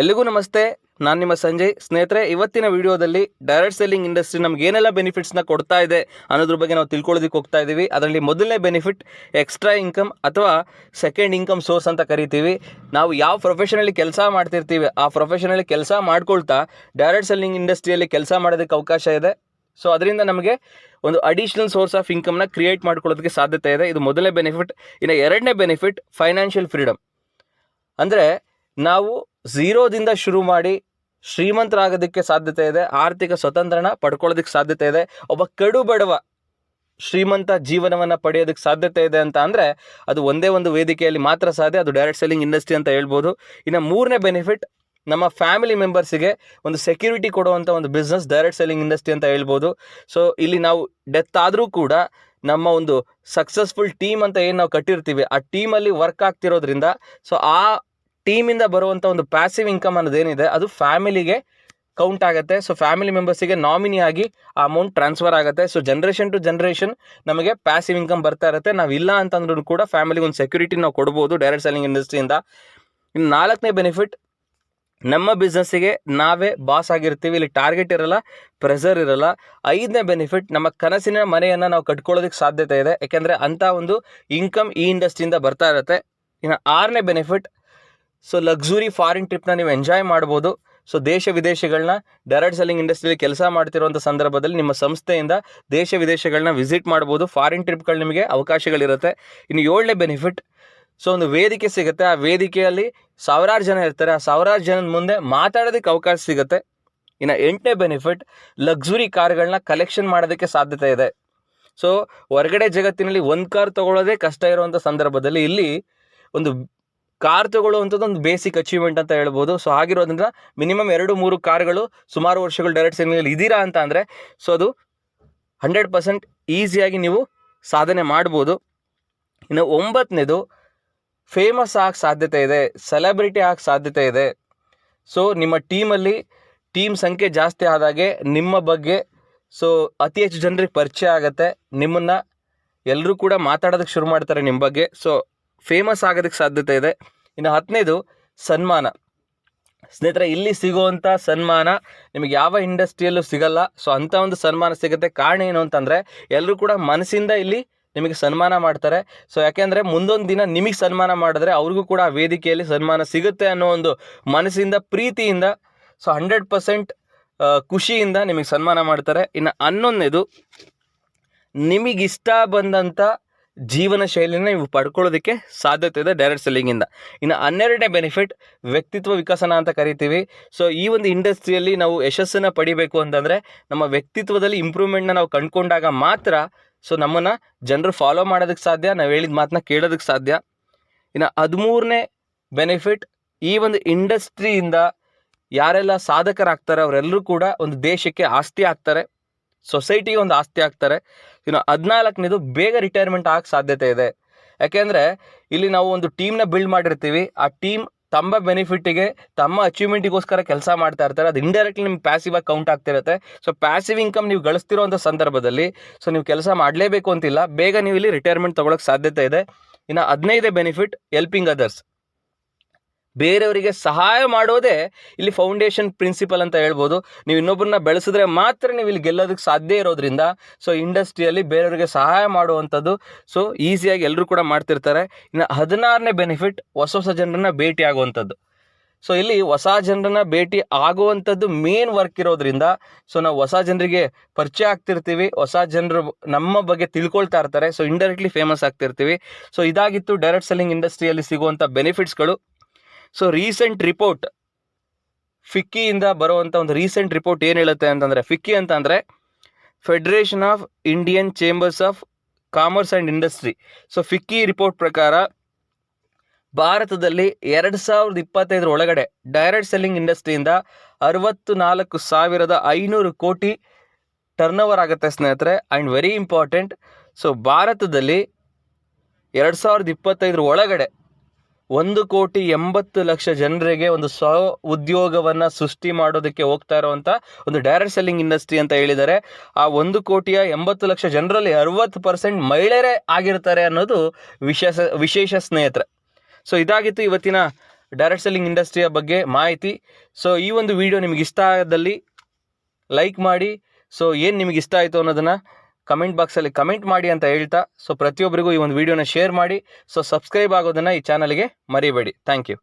ಎಲ್ಲಿಗೂ ನಮಸ್ತೆ. ನಾನು ನಿಮ್ಮ ಸಂಜಯ್. ಸ್ನೇಹಿತರೆ, ಇವತ್ತಿನ ವಿಡಿಯೋದಲ್ಲಿ ಡೈರೆಕ್ಟ್ ಸೆಲ್ಲಿಂಗ್ ಇಂಡಸ್ಟ್ರಿ ನಮ್ಗೆ ಏನೆಲ್ಲ ಬೆನಿಫಿಟ್ಸ್ನ ಕೊಡ್ತಾ ಇದೆ ಅನ್ನೋದ್ರ ಬಗ್ಗೆ ನಾವು ತಿಳ್ಕೊಳ್ಳೋದಕ್ಕೆ ಹೋಗ್ತಾ ಇದ್ದೀವಿ ಅದರಲ್ಲಿ ಮೊದಲನೇ ಬೆನಿಫಿಟ್ ಎಕ್ಸ್ಟ್ರಾ ಇನ್ಕಮ್ ಅಥವಾ ಸೆಕೆಂಡ್ ಇನ್ಕಮ್ ಸೋರ್ಸ್ ಅಂತ ಕರಿತೀವಿ. ನಾವು ಯಾವ ಪ್ರೊಫೆಷನಲ್ಲಿ ಕೆಲಸ ಮಾಡ್ತಿರ್ತೀವಿ, ಆ ಪ್ರೊಫೆಷನಲ್ಲಿ ಕೆಲಸ ಮಾಡ್ಕೊಳ್ತಾ ಡೈರೆಕ್ಟ್ ಸೆಲ್ಲಿಂಗ್ ಇಂಡಸ್ಟ್ರಿಯಲ್ಲಿ ಕೆಲಸ ಮಾಡೋದಕ್ಕೆ ಅವಕಾಶ ಇದೆ. ಸೊ ಅದರಿಂದ ನಮಗೆ ಒಂದು ಅಡಿಷನಲ್ ಸೋರ್ಸ್ ಆಫ್ ಇನ್ಕಮ್ನ ಕ್ರಿಯೇಟ್ ಮಾಡ್ಕೊಳ್ಳೋದಕ್ಕೆ ಸಾಧ್ಯತೆ ಇದೆ. ಇದು ಮೊದಲನೇ ಬೆನಿಫಿಟ್ ಇನ್ನು ಎರಡನೇ ಬೆನಿಫಿಟ್ ಫೈನಾನ್ಷಿಯಲ್ ಫ್ರೀಡಮ್ ಅಂದರೆ ನಾವು ಝೀರೋದಿಂದ ಶುರು ಮಾಡಿ ಶ್ರೀಮಂತರಾಗೋದಕ್ಕೆ ಸಾಧ್ಯತೆ ಇದೆ, ಆರ್ಥಿಕ ಸ್ವತಂತ್ರನ ಪಡ್ಕೊಳ್ಳೋದಕ್ಕೆ ಸಾಧ್ಯತೆ ಇದೆ, ಒಬ್ಬ ಕಡು ಬಡವ ಶ್ರೀಮಂತ ಜೀವನವನ್ನು ಪಡೆಯೋದಕ್ಕೆ ಸಾಧ್ಯತೆ ಇದೆ ಅಂತ ಅಂದರೆ ಅದು ಒಂದೇ ಒಂದು ವೇದಿಕೆಯಲ್ಲಿ ಮಾತ್ರ ಸಾಧ್ಯ, ಅದು ಡೈರೆಕ್ಟ್ ಸೆಲ್ಲಿಂಗ್ ಇಂಡಸ್ಟ್ರಿ ಅಂತ ಹೇಳ್ಬೋದು. ಇನ್ನು ಮೂರನೇ ಬೆನಿಫಿಟ್ ನಮ್ಮ ಫ್ಯಾಮಿಲಿ ಮೆಂಬರ್ಸಿಗೆ ಒಂದು ಸೆಕ್ಯೂರಿಟಿ ಕೊಡುವಂಥ ಒಂದು ಬಿಸ್ನೆಸ್ ಡೈರೆಕ್ಟ್ ಸೆಲ್ಲಿಂಗ್ ಇಂಡಸ್ಟ್ರಿ ಅಂತ ಹೇಳ್ಬೋದು. ಸೊ ಇಲ್ಲಿ ನಾವು ಡೆತ್ ಆದರೂ ಕೂಡ ನಮ್ಮ ಒಂದು ಸಕ್ಸಸ್ಫುಲ್ ಟೀಮ್ ಅಂತ ಏನು ನಾವು ಕಟ್ಟಿರ್ತೀವಿ, ಆ ಟೀಮಲ್ಲಿ ವರ್ಕ್ ಆಗ್ತಿರೋದ್ರಿಂದ ಸೊ ಆ ಟೀಮಿಂದ ಬರುವಂಥ ಒಂದು ಪ್ಯಾಸಿವ್ ಇನ್ಕಮ್ ಅನ್ನೋದೇನಿದೆ ಅದು ಫ್ಯಾಮಿಲಿಗೆ ಕೌಂಟ್ ಆಗುತ್ತೆ. ಸೊ ಫ್ಯಾಮಿಲಿ ಮೆಂಬರ್ಸಿಗೆ ನಾಮಿನಿ ಆಗಿ ಆ ಅಮೌಂಟ್ ಟ್ರಾನ್ಸ್ಫರ್ ಆಗುತ್ತೆ. ಸೊ ಜನ್ರೇಷನ್ ಟು ಜನ್ರೇಷನ್ ನಮಗೆ ಪ್ಯಾಸಿವ್ ಇನ್ಕಮ್ ಬರ್ತಾ ಇರುತ್ತೆ. ನಾವು ಇಲ್ಲ ಅಂತಂದ್ರೂ ಕೂಡ ಫ್ಯಾಮಿಲಿಗೆ ಒಂದು ಸೆಕ್ಯೂರಿಟಿ ನಾವು ಕೊಡ್ಬೋದು ಡೈರೆಕ್ಟ್ ಸೆಲ್ಲಿಂಗ್ ಇಂಡಸ್ಟ್ರಿಯಿಂದ ಇನ್ನು ನಾಲ್ಕನೇ ಬೆನಿಫಿಟ್ ನಮ್ಮ ಬಿಸ್ನೆಸ್ಸಿಗೆ ನಾವೇ ಬಾಸ್ ಆಗಿರ್ತೀವಿ. ಇಲ್ಲಿ ಟಾರ್ಗೆಟ್ ಇರಲ್ಲ ಪ್ರೆಸರ್ ಇರಲ್ಲ. ಐದನೇ ಬೆನಿಫಿಟ್ ನಮ್ಮ ಕನಸಿನ ಮನೆಯನ್ನು ನಾವು ಕಟ್ಕೊಳ್ಳೋದಕ್ಕೆ ಸಾಧ್ಯತೆ ಇದೆ. ಯಾಕೆಂದರೆ ಅಂಥ ಒಂದು ಇನ್ಕಮ್ ಈ ಇಂಡಸ್ಟ್ರಿಯಿಂದ ಬರ್ತಾ ಇರುತ್ತೆ. ಇನ್ನು ಆರನೇ ಬೆನಿಫಿಟ್ ಸೊ ಲಕ್ಸುರಿ ಫಾರಿನ್ ಟ್ರಿಪ್ನ ನೀವು ಎಂಜಾಯ್ ಮಾಡ್ಬೋದು. ಸೊ ದೇಶ ವಿದೇಶಗಳನ್ನ ಡೈರೆಕ್ಟ್ ಸೆಲ್ಲಿಂಗ್ ಇಂಡಸ್ಟ್ರಿಯಲ್ಲಿ ಕೆಲಸ ಮಾಡ್ತಿರುವಂಥ ಸಂದರ್ಭದಲ್ಲಿ ನಿಮ್ಮ ಸಂಸ್ಥೆಯಿಂದ ದೇಶ ವಿದೇಶಗಳನ್ನ ವಿಸಿಟ್ ಮಾಡ್ಬೋದು. ಫಾರಿನ್ ಟ್ರಿಪ್ಗಳು ನಿಮಗೆ ಅವಕಾಶಗಳಿರುತ್ತೆ. ಇನ್ನು ಏಳನೇ ಬೆನಿಫಿಟ್ ಸೊ ಒಂದು ವೇದಿಕೆ ಸಿಗುತ್ತೆ. ಆ ವೇದಿಕೆಯಲ್ಲಿ ಸಾವಿರಾರು ಜನ ಇರ್ತಾರೆ. ಆ ಸಾವಿರಾರು ಜನದ ಮುಂದೆ ಮಾತಾಡೋದಕ್ಕೆ ಅವಕಾಶ ಸಿಗುತ್ತೆ. ಇನ್ನು ಎಂಟನೇ ಬೆನಿಫಿಟ್ ಲಕ್ಸುರಿ ಕಾರ್ಗಳನ್ನ ಕಲೆಕ್ಷನ್ ಮಾಡೋದಕ್ಕೆ ಸಾಧ್ಯತೆ ಇದೆ. ಸೊ ಹೊರಗಡೆ ಜಗತ್ತಿನಲ್ಲಿ ಒಂದು ಕಾರ್ ತೊಗೊಳ್ಳೋದೇ ಕಷ್ಟ ಇರುವಂಥ ಸಂದರ್ಭದಲ್ಲಿ ಇಲ್ಲಿ ಒಂದು ಕಾರ್ ತಗೊಳ್ಳುವಂಥದ್ದು ಒಂದು ಬೇಸಿಕ್ ಅಚೀವ್ಮೆಂಟ್ ಅಂತ ಹೇಳ್ಬೋದು. ಸೊ ಆಗಿರೋದ್ರಿಂದ ಮಿನಿಮಮ್ ಎರಡು ಮೂರು ಕಾರ್ಗಳು ಸುಮಾರು ವರ್ಷಗಳು ಡೈರೆಕ್ಟ್ ಸೆಲ್ಲಿಂಗಲ್ಲಿ ಇದ್ದೀರಾ ಅಂತ ಅಂದರೆ ಸೊ ಅದು ಹಂಡ್ರೆಡ್ ಪರ್ಸೆಂಟ್ ಈಸಿಯಾಗಿ ನೀವು ಸಾಧನೆ ಮಾಡ್ಬೋದು. ಇನ್ನು ಒಂಬತ್ತನೇದು ಫೇಮಸ್ ಆಗಕ್ಕೆ ಸಾಧ್ಯತೆ ಇದೆ ಸೆಲೆಬ್ರಿಟಿ ಆಗಕ್ಕೆ ಸಾಧ್ಯತೆ ಇದೆ. ಸೊ ನಿಮ್ಮ ಟೀಮಲ್ಲಿ ಟೀಮ್ ಸಂಖ್ಯೆ ಜಾಸ್ತಿ ಆದಾಗೆ ನಿಮ್ಮ ಬಗ್ಗೆ ಸೊ ಅತಿ ಹೆಚ್ಚು ಜನರಿಗೆ ಪರಿಚಯ ಆಗುತ್ತೆ. ನಿಮ್ಮನ್ನು ಎಲ್ಲರೂ ಕೂಡ ಮಾತಾಡೋದಕ್ಕೆ ಶುರು ಮಾಡ್ತಾರೆ ನಿಮ್ಮ ಬಗ್ಗೆ. ಸೊ ಫೇಮಸ್ ಆಗೋದಕ್ಕೆ ಸಾಧ್ಯತೆ ಇದೆ. ಇನ್ನು ಹತ್ತನೇದು, ಸನ್ಮಾನ. ಸ್ನೇಹಿತರೆ, ಇಲ್ಲಿ ಸಿಗುವಂಥ ಸನ್ಮಾನ ನಿಮಗೆ ಯಾವ ಇಂಡಸ್ಟ್ರಿಯಲ್ಲೂ ಸಿಗಲ್ಲ. ಸೊ ಅಂಥ ಒಂದು ಸನ್ಮಾನ ಸಿಗುತ್ತೆ. ಕಾರಣ ಏನು ಅಂತಂದರೆ ಎಲ್ಲರೂ ಕೂಡ ಮನಸ್ಸಿಂದ ಇಲ್ಲಿ ನಿಮಗೆ ಸನ್ಮಾನ ಮಾಡ್ತಾರೆ. ಸೊ ಯಾಕೆಂದರೆ ಮುಂದೊಂದು ದಿನ ನಿಮಗೆ ಸನ್ಮಾನ ಮಾಡಿದ್ರೆ ಅವ್ರಿಗೂ ಕೂಡ ಆ ವೇದಿಕೆಯಲ್ಲಿ ಸನ್ಮಾನ ಸಿಗುತ್ತೆ ಅನ್ನೋ ಒಂದು ಮನಸ್ಸಿಂದ, ಪ್ರೀತಿಯಿಂದ, ಸೊ, ಹಂಡ್ರೆಡ್ ಪರ್ಸೆಂಟ್ ಖುಷಿಯಿಂದ ನಿಮಗೆ ಸನ್ಮಾನ ಮಾಡ್ತಾರೆ. ಇನ್ನು ಹನ್ನೊಂದನೇದು ನಿಮಗಿಷ್ಟ ಬಂದಂಥ ಜೀವನ ಶೈಲಿನ ನೀವು ಪಡ್ಕೊಳ್ಳೋದಕ್ಕೆ ಸಾಧ್ಯತೆ ಇದೆ ಡೈರೆಕ್ಟ್ ಸೆಲ್ಲಿಂಗಿಂದ ಇನ್ನು ಹನ್ನೆರಡನೇ ಬೆನಿಫಿಟ್ ವ್ಯಕ್ತಿತ್ವ ವಿಕಸನ ಅಂತ ಕರಿತೀವಿ. ಸೊ ಈ ಒಂದು ಇಂಡಸ್ಟ್ರಿಯಲ್ಲಿ ನಾವು ಯಶಸ್ಸನ್ನು ಪಡಿಬೇಕು ಅಂತಂದರೆ ನಮ್ಮ ವ್ಯಕ್ತಿತ್ವದಲ್ಲಿ ಇಂಪ್ರೂವ್ಮೆಂಟ್ನ ನಾವು ಕಂಡುಕೊಂಡಾಗ ಮಾತ್ರ ಸೊ ನಮ್ಮನ್ನು ಜನರು ಫಾಲೋ ಮಾಡೋದಕ್ಕೆ ಸಾಧ್ಯ, ನಾವು ಹೇಳಿದ ಮಾತನ್ನ ಕೇಳೋದಕ್ಕೆ ಸಾಧ್ಯ. ಇನ್ನು ಹದಿಮೂರನೇ ಬೆನಿಫಿಟ್ ಈ ಒಂದು ಇಂಡಸ್ಟ್ರಿಯಿಂದ ಯಾರೆಲ್ಲ ಸಾಧಕರಾಗ್ತಾರೆ ಅವರೆಲ್ಲರೂ ಕೂಡ ಒಂದು ದೇಶಕ್ಕೆ ಆಸ್ತಿ ಆಗ್ತಾರೆ. ಸೊಸೈಟಿಗೆ ಒಂದು ಆಸ್ತಿ ಆಗ್ತಾರೆ ಇನ್ನು ಹದಿನಾಲ್ಕನೇದು ಬೇಗ ರಿಟೈರ್ಮೆಂಟ್ ಆಗಕ್ಕೆ ಸಾಧ್ಯತೆ ಇದೆ. ಯಾಕೆಂದರೆ ಇಲ್ಲಿ ನಾವು ಒಂದು ಟೀಮ್ನ ಬಿಲ್ಡ್ ಮಾಡಿರ್ತೀವಿ. ಆ ಟೀಮ್ ತಮ್ಮ ಬೆನಿಫಿಟ್ಟಿಗೆ ತಮ್ಮ ಅಚೀವ್ಮೆಂಟಿಗೋಸ್ಕರ ಕೆಲಸ ಮಾಡ್ತಾ ಇರ್ತಾರೆ. ಅದು ಇಂಡೈರೆಕ್ಟ್ಲಿ ನಿಮ್ಗೆ ಪ್ಯಾಸಿವ್ ಆಗಿ ಕೌಂಟ್ ಆಗ್ತಿರುತ್ತೆ ಸೊ ಪ್ಯಾಸಿವ್ ಇನ್ಕಮ್ ನೀವು ಗಳಿಸ್ತಿರೋಂಥ ಸಂದರ್ಭದಲ್ಲಿ ಸೊ ನೀವು ಕೆಲಸ ಮಾಡಲೇಬೇಕು ಅಂತಿಲ್ಲ. ಬೇಗ ನೀವು ಇಲ್ಲಿ ರಿಟೈರ್ಮೆಂಟ್ ತೊಗೊಳಕ್ಕೆ ಸಾಧ್ಯತೆ ಇದೆ. ಇನ್ನು ಹದಿನೈದೇ ಬೆನಿಫಿಟ್ ಎಲ್ಪಿಂಗ್ ಅದರ್ಸ್ ಬೇರೆಯವರಿಗೆ ಸಹಾಯ ಮಾಡೋದೇ ಇಲ್ಲಿ ಫೌಂಡೇಶನ್ ಪ್ರಿನ್ಸಿಪಲ್ ಅಂತ ಹೇಳ್ಬೋದು. ನೀವು ಇನ್ನೊಬ್ಬರನ್ನ ಬೆಳೆಸಿದ್ರೆ ಮಾತ್ರ ನೀವು ಇಲ್ಲಿ ಗೆಲ್ಲೋದಕ್ಕೆ ಸಾಧ್ಯ ಇರೋದ್ರಿಂದ ಸೊ ಇಂಡಸ್ಟ್ರಿಯಲ್ಲಿ ಬೇರೆಯವರಿಗೆ ಸಹಾಯ ಮಾಡುವಂಥದ್ದು ಸೊ ಈಸಿಯಾಗಿ ಎಲ್ಲರೂ ಕೂಡ ಮಾಡ್ತಿರ್ತಾರೆ. ಇನ್ನು ಹದಿನಾರನೇ ಬೆನಿಫಿಟ್ ಹೊಸ ಹೊಸ ಜನರನ್ನ ಭೇಟಿ ಆಗುವಂಥದ್ದು. ಸೊ ಇಲ್ಲಿ ಹೊಸ ಜನರನ್ನ ಭೇಟಿ ಆಗುವಂಥದ್ದು ಮೇನ್ ವರ್ಕ್ ಇರೋದ್ರಿಂದ ಸೊ ನಾವು ಹೊಸ ಜನರಿಗೆ ಪರಿಚಯ ಆಗ್ತಿರ್ತೀವಿ, ಹೊಸ ಜನರು ನಮ್ಮ ಬಗ್ಗೆ ತಿಳ್ಕೊಳ್ತಾ ಇರ್ತಾರೆ ಸೊ ಇಂಡೈರೆಕ್ಟ್ಲಿ ಫೇಮಸ್ ಆಗ್ತಿರ್ತೀವಿ. ಸೊ ಇದಾಗಿತ್ತು ಡೈರೆಕ್ಟ್ ಸೆಲ್ಲಿಂಗ್ ಇಂಡಸ್ಟ್ರಿಯಲ್ಲಿ ಸಿಗುವಂಥ ಬೆನಿಫಿಟ್ಸ್ಗಳು ಸೊ ರೀಸೆಂಟ್ ರಿಪೋರ್ಟ್ ಫಿಕ್ಕಿಯಿಂದ ಬರುವಂಥ ಒಂದು ರೀಸೆಂಟ್ ರಿಪೋರ್ಟ್ ಏನು ಹೇಳುತ್ತೆ ಅಂತಂದರೆ ಫಿಕ್ಕಿ ಅಂತಂದರೆ Federation of Indian Chambers of Commerce and Industry so FICCI report ಪ್ರಕಾರ, ಭಾರತದಲ್ಲಿ ಎರಡು ಸಾವಿರದ ಇಪ್ಪತ್ತೈದರ ಒಳಗಡೆ ಡೈರೆಕ್ಟ್ ಸೆಲ್ಲಿಂಗ್ ಇಂಡಸ್ಟ್ರಿಯಿಂದ ಅರವತ್ತು ನಾಲ್ಕು ಸಾವಿರದ ಐನೂರು ಕೋಟಿ ಟರ್ನ್ ಓವರ್ ಆಗುತ್ತೆ ಸ್ನೇಹಿತರೆ ಆ್ಯಂಡ್ ವೆರಿ ಇಂಪಾರ್ಟೆಂಟ್ ಸೊ ಭಾರತದಲ್ಲಿ ಎರಡು ಸಾವಿರದ ಇಪ್ಪತ್ತೈದರ ಒಳಗಡೆ ಒಂದು ಕೋಟಿ ಎಂಬತ್ತು ಲಕ್ಷ ಜನರಿಗೆ ಒಂದು ಸ್ವ ಉದ್ಯೋಗವನ್ನು ಸೃಷ್ಟಿ ಮಾಡೋದಕ್ಕೆ ಹೋಗ್ತಾ ಇರುವಂಥ ಒಂದು ಡೈರೆಕ್ಟ್ ಸೆಲ್ಲಿಂಗ್ ಇಂಡಸ್ಟ್ರಿ ಅಂತ ಹೇಳಿದ್ದಾರೆ ಆ ಒಂದು ಕೋಟಿಯ ಎಂಬತ್ತು ಲಕ್ಷ ಜನರಲ್ಲಿ ಅರವತ್ತು ಪರ್ಸೆಂಟ್ ಮಹಿಳೆಯರೇ ಆಗಿರ್ತಾರೆ ಅನ್ನೋದು ವಿಶೇಷ ವಿಶೇಷ ಸ್ನೇಹಿತರೆ. ಸೊ ಇದಾಗಿತ್ತು ಇವತ್ತಿನ ಡೈರೆಕ್ಟ್ ಸೆಲ್ಲಿಂಗ್ ಇಂಡಸ್ಟ್ರಿಯ ಬಗ್ಗೆ ಮಾಹಿತಿ. ಸೊ ಈ ಒಂದು ವಿಡಿಯೋ ನಿಮಗೆ ಇಷ್ಟ ಆದಲ್ಲಿ ಲೈಕ್ ಮಾಡಿ. ಸೊ ಏನು ನಿಮಗೆ ಇಷ್ಟ ಆಯಿತು ಅನ್ನೋದನ್ನು ಕಮೆಂಟ್ ಬಾಕ್ಸಲ್ಲಿ ಕಮೆಂಟ್ ಮಾಡಿ ಅಂತ ಹೇಳ್ತಾ, ಸೊ ಪ್ರತಿಯೊಬ್ಬರಿಗೂ ಈ ಒಂದು ವಿಡಿಯೋನ ಶೇರ್ ಮಾಡಿ, ಸೊ ಸಬ್ಸ್ಕ್ರೈಬ್ ಆಗೋದನ್ನು ಈ ಚಾನಲ್ಗೆ ಮರಿಬೇಡಿ. Thank you.